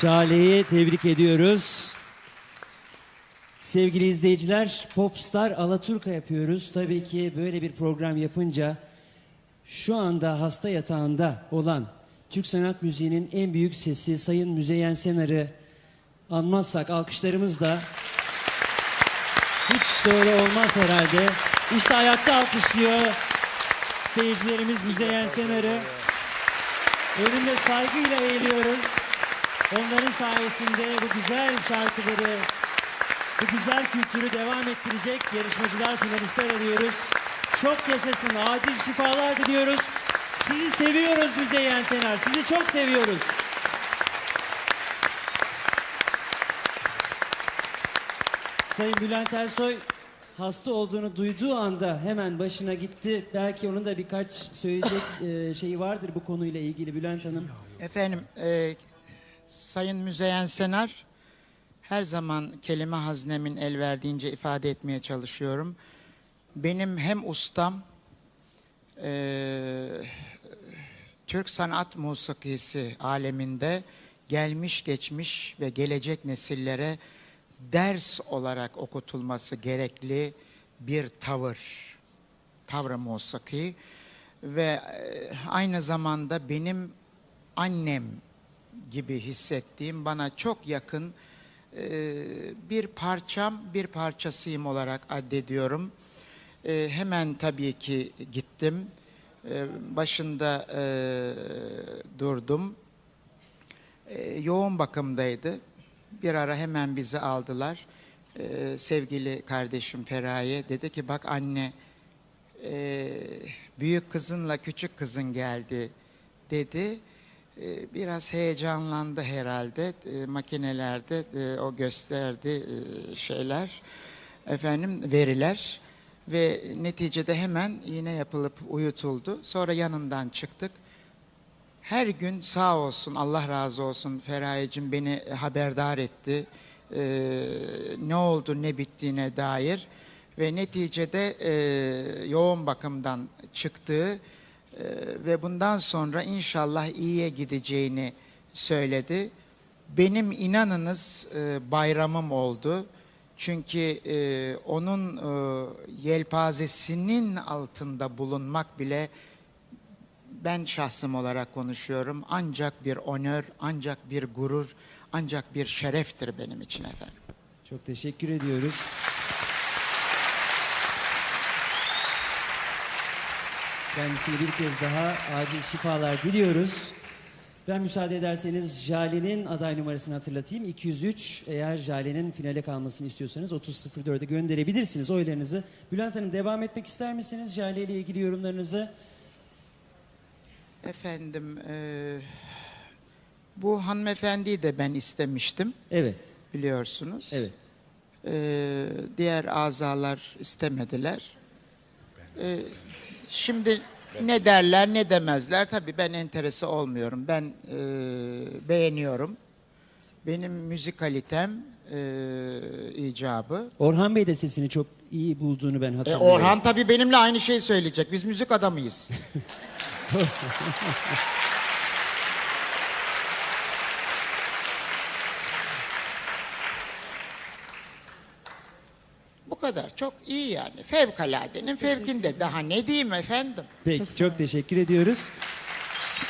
Şale'yi tebrik ediyoruz. Sevgili izleyiciler, Popstar Alaturka yapıyoruz. Tabii ki böyle bir program yapınca şu anda hasta yatağında olan Türk sanat müziğinin en büyük sesi Sayın Müzeyyen Senar'ı anmazsak alkışlarımızla hiç doğru olmaz herhalde. İşte ayakta alkışlıyor seyircilerimiz Müzeyyen Senar'ı. Önünde saygıyla eğiliyoruz. Onların sayesinde bu güzel şarkıları, bu güzel kültürü devam ettirecek yarışmacılar, finalistler arıyoruz. Çok yaşasın, acil şifalar diliyoruz. Sizi seviyoruz Müzeyyen Senar, sizi çok seviyoruz. Sayın Bülent Ersoy hasta olduğunu duyduğu anda hemen başına gitti. Belki onun da birkaç söyleyecek e, şeyi vardır bu konuyla ilgili Bülent Hanım. Efendim, e, Sayın Müzeyyen Senar, her zaman kelime haznemin el verdiğince ifade etmeye çalışıyorum. Benim hem ustam, e, Türk sanat musikisi aleminde gelmiş geçmiş ve gelecek nesillere ders olarak okutulması gerekli bir tavır. Tavrı musiki ve e, aynı zamanda benim annem gibi hissettiğim bana çok yakın e, bir parçam, bir parçasıyım olarak addediyorum. E, hemen tabii ki gittim. E, başında durdum. Yoğun bakımdaydı. Bir ara hemen bizi aldılar. Sevgili kardeşim Feraye dedi ki bak anne büyük kızınla küçük kızın geldi dedi. E, biraz heyecanlandı herhalde e, makinelerde e, o gösterdi e, şeyler efendim veriler ve neticede hemen iğne yapılıp uyutuldu. Sonra yanından çıktık. Her gün sağ olsun Allah razı olsun Feraye'cim beni haberdar etti. Ee, ne oldu ne bittiğine dair ve neticede e, yoğun bakımdan çıktığı e, ve bundan sonra inşallah iyiye gideceğini söyledi. Benim inanınız e, bayramım oldu. Çünkü e, onun e, yelpazesinin altında bulunmak bile ben şahsım olarak konuşuyorum. Ancak bir onör, ancak bir gurur, ancak bir şereftir benim için efendim. Çok teşekkür ediyoruz. Kendisine bir kez daha acil şifalar diliyoruz. Ben müsaade ederseniz Jale'nin aday numarasını hatırlatayım. 203 eğer Jale'nin finale kalmasını istiyorsanız 30.04'e gönderebilirsiniz oylarınızı. Bülent Hanım devam etmek ister misiniz? Jale ile ilgili yorumlarınızı. Efendim, e, bu hanımefendiyi de ben istemiştim Evet, biliyorsunuz. evet. E, diğer azalar istemediler. E, şimdi ne derler ne demezler. Tabii ben enterese olmuyorum. Ben e, beğeniyorum. Benim müzikalitem e, icabı. Orhan Bey de sesini çok iyi bulduğunu ben E, hatırlıyorum. Orhan tabii benimle aynı şeyi söyleyecek. Biz müzik adamıyız. kadar. Çok iyi yani. Fevkaladenin fevkinde. Daha ne diyeyim efendim? Peki, çok teşekkür ediyoruz.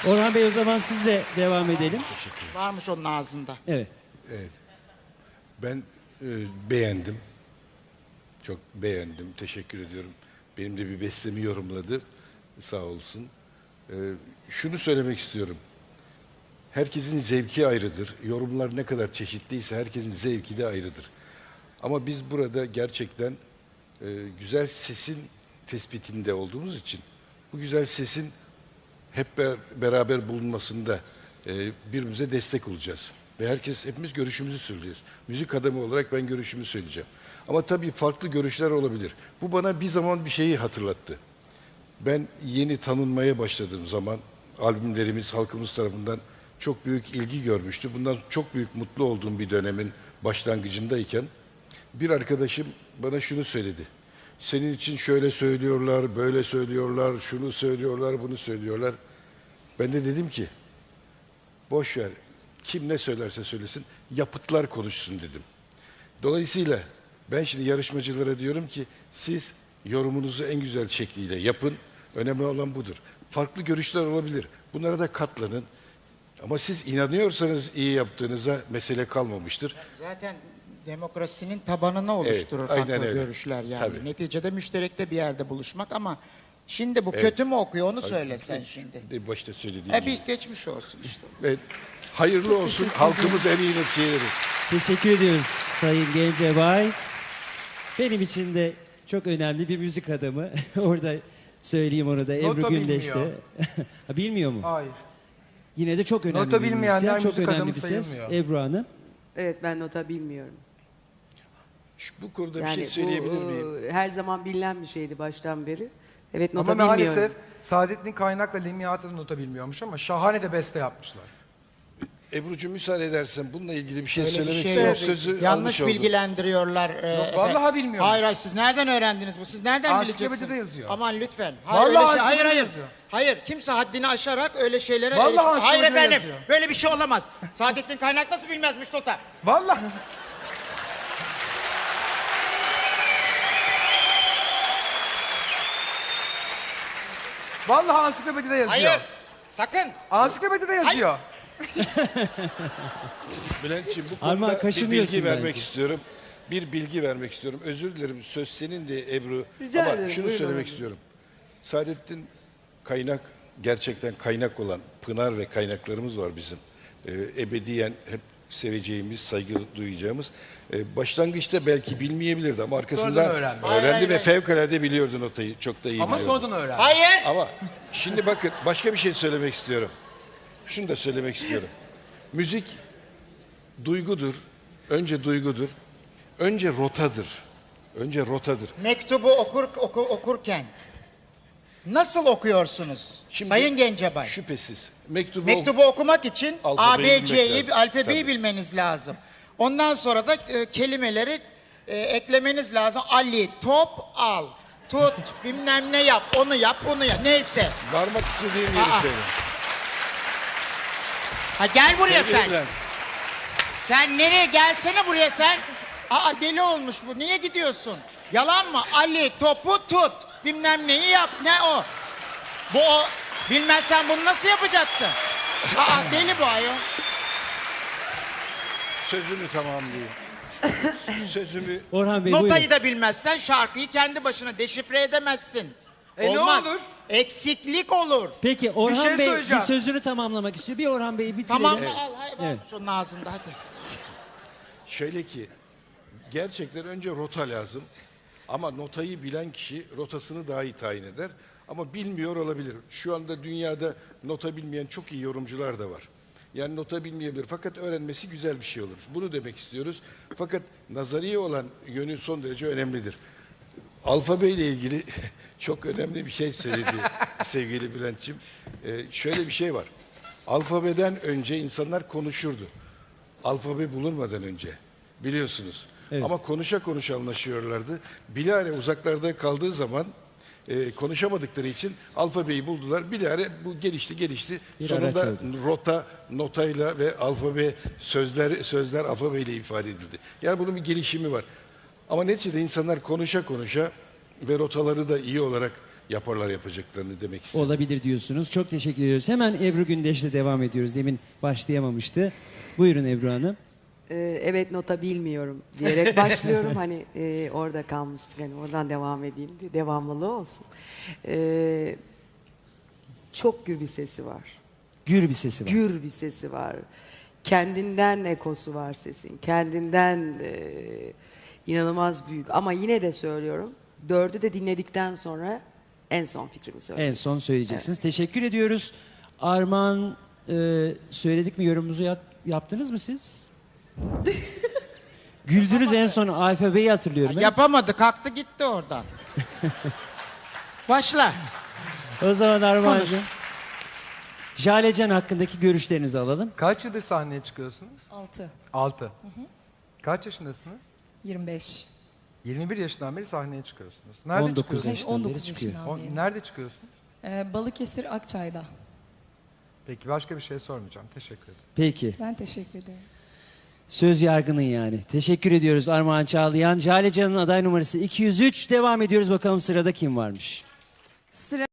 Orhan Bey o zaman sizle devam edelim. Varmış onun ağzında. Evet. Ben e, beğendim. Çok beğendim. Teşekkür ediyorum. Benim de bir bestemi yorumladı. Sağ olsun. E, şunu söylemek istiyorum. Herkesin zevki ayrıdır. Yorumlar ne kadar çeşitliyse herkesin zevki de ayrıdır. Ama biz burada gerçekten e, güzel sesin tespitinde olduğumuz için bu güzel sesin hep be- beraber bulunmasında e, birbirimize destek olacağız. Ve herkes, hepimiz görüşümüzü söyleyeceğiz. Müzik adamı olarak ben görüşümü söyleyeceğim. Ama tabii farklı görüşler olabilir. Bu bana bir zaman bir şeyi hatırlattı. Ben yeni tanınmaya başladığım zaman albümlerimiz halkımız tarafından çok büyük ilgi görmüştü. Bundan çok büyük mutlu olduğum bir dönemin başlangıcındayken bir arkadaşım bana şunu söyledi. Senin için şöyle söylüyorlar, böyle söylüyorlar, şunu söylüyorlar, bunu söylüyorlar. Ben de dedim ki boş ver. kim ne söylerse söylesin yapıtlar konuşsun dedim. Dolayısıyla ben şimdi yarışmacılara diyorum ki siz yorumunuzu en güzel şekliyle yapın. Önemli olan budur. Farklı görüşler olabilir. Bunlara da katlanın. Ama siz inanıyorsanız iyi yaptığınıza mesele kalmamıştır. Zaten demokrasinin tabanını oluşturur aynen farklı öyle. görüşler yani. Tabii. Neticede müşterekte bir yerde buluşmak ama şimdi bu kötü mü okuyor onu söyle sen şimdi. De başta söylediğim E gibi. geçmiş olsun işte. Ve hayırlı olsun. Halkımız en iyi neticeyi verir. Teşekkür ediyoruz Sayın Gencebay. Benim için de çok önemli bir müzik adamı. Orada söyleyeyim onu da. Ebru Nota Gündeş de. bilmiyor. Bilmiyor mu? Hayır. Yine de çok önemli Nota bir müzisyen. Çok müzik önemli adamı bir ses. sayılmıyor. Ebru Hanım. Evet ben nota bilmiyorum. Şu- Bu konuda Yani bir şey söyleyebilir bu, miyim? e, her zaman bilinen bir şeydi baştan beri. Evet nota Ama bilmiyorum. maalesef Saadettin Kaynak'la Lemiyat'ı da nota bilmiyormuş ama şahane de beste yapmışlar. Ebru'cum müsaade edersen bununla ilgili bir şey Öyle bir söylemek şey istiyorum. yok. Sözü almış Yanlış oldum. bilgilendiriyorlar. e, Yok, efendim. vallahi bilmiyorum. Hayır hayır siz nereden öğrendiniz bu? Siz nereden Ansiklopedide bileceksiniz? yazıyor. Aman lütfen. Hayır, Vallahi öyle şey, hayır ansiklopedide hayır. yazıyor. Hayır kimse haddini aşarak öyle şeylere Vallahi. Hayır ansiklopedide efendim yazıyor. böyle bir şey olamaz. Saadettin Kaynak nasıl bilmezmiş Tota? Vallahi. Vallahi ansiklopedide yazıyor. Hayır. Sakın. Ansiklopedide yazıyor. Bülent'ciğim bu Armağan, konuda bir kaşınıyorsun bilgi vermek istiyorum. Bir bilgi vermek istiyorum. Özür dilerim söz senin de Ebru. Rica Ama ederim, şunu buyurun söylemek efendim. istiyorum. Saadettin kaynak gerçekten kaynak olan pınar ve kaynaklarımız var bizim. Ee, ebediyen hep seveceğimiz, saygı duyacağımız. Ee, başlangıçta belki bilmeyebilirdi ama arkasından Sonradan öğrendi. Öğrendi ve fevkalade biliyordu notayı. Çok da iyi Ama biliyordu. sonradan öğrendi. Hayır. Ama şimdi bakın başka bir şey söylemek istiyorum. Şunu da söylemek istiyorum. Müzik duygudur. Önce duygudur. Önce rotadır. Önce rotadır. Mektubu okur, oku- okurken nasıl okuyorsunuz? Şimdi Sayın Gencebay. Şüphesiz. Mektubu, Mektubu okumak için Alfabeyi A, B, C'yi, bilmek lazım. alfabeyi Tabii. bilmeniz lazım. Ondan sonra da e, kelimeleri e, eklemeniz lazım. Ali, top al, tut, bilmem ne yap, onu yap, bunu yap. Neyse. varmak istediğim yeri Aa. söyle. Ha gel buraya sen. Bülent, Sen nereye gelsene buraya sen. Aa deli olmuş bu. Niye gidiyorsun? Yalan mı? Ali topu tut. Bilmem neyi yap. Ne o? Bu o. Bilmezsen bunu nasıl yapacaksın? Aa deli bu ayol. Sözümü tamamlayayım. Sözümü Orhan Bey Notayı buyurun. da bilmezsen şarkıyı kendi başına deşifre edemezsin. E ne olur? Eksiklik olur. Peki Orhan şey Bey söyleyeceğim. bir sözünü tamamlamak istiyor. Bir Orhan Bey'i bitirelim. Tamam mı? Al hayır, Evet. şunun ağzında hadi. şöyle ki gerçekten önce rota lazım. Ama notayı bilen kişi rotasını daha iyi tayin eder. Ama bilmiyor olabilir. Şu anda dünyada nota bilmeyen çok iyi yorumcular da var. Yani nota bilmeyebilir. Fakat öğrenmesi güzel bir şey olur. Bunu demek istiyoruz. Fakat nazari olan yönü son derece önemlidir. Alfabe ile ilgili çok önemli bir şey söyledi sevgili Bülent'ciğim. Ee, şöyle bir şey var. Alfabeden önce insanlar konuşurdu. Alfabe bulunmadan önce biliyorsunuz. Evet. Ama konuşa konuşa anlaşıyorlardı. Bilare uzaklarda kaldığı zaman e, konuşamadıkları için alfabeyi buldular. Bilare bu gelişti gelişti. Bir Sonunda rota, notayla ve alfabe sözler sözler alfabeyle ifade edildi. Yani bunun bir gelişimi var. Ama neticede insanlar konuşa konuşa ve rotaları da iyi olarak yaparlar yapacaklarını demek istiyorum. Olabilir diyorsunuz. Çok teşekkür ediyoruz. Hemen Ebru Gündeş'le devam ediyoruz. Demin başlayamamıştı. Buyurun Ebru Hanım. Ee, evet nota bilmiyorum diyerek başlıyorum. hani e, orada kalmıştık. Hani oradan devam edeyim diye. Devamlılığı olsun. Ee, çok gür bir sesi var. Gür bir sesi var. Gür bir sesi var. Kendinden ekosu var sesin. Kendinden e, inanılmaz büyük. Ama yine de söylüyorum. Dördü de dinledikten sonra en son fikrimi söyleyeceğim. En son söyleyeceksiniz. Teşekkür ediyoruz. Armağan e, söyledik mi yorumunuzu yap- yaptınız mı siz? Güldünüz en son alfabeyi hatırlıyorum. ben. Yapamadı kalktı gitti oradan. Başla. O zaman Armağan'cığım. Konuş. Jalecan hakkındaki görüşlerinizi alalım. Kaç yıldır sahneye çıkıyorsunuz? 6, 6. Kaç yaşındasınız? 25. 21 yaşından beri sahneye çıkıyorsunuz. Nerede 19 çıkıyorsunuz? yaşından beri 19 çıkıyor. yaşından O- beri. nerede çıkıyorsunuz? Ee, Balıkesir Akçay'da. Peki başka bir şey sormayacağım. Teşekkür ederim. Peki. Ben teşekkür ederim. Söz yargının yani. Teşekkür ediyoruz Armağan Çağlayan. Cale Can'ın aday numarası 203. Devam ediyoruz bakalım sırada kim varmış. Sıra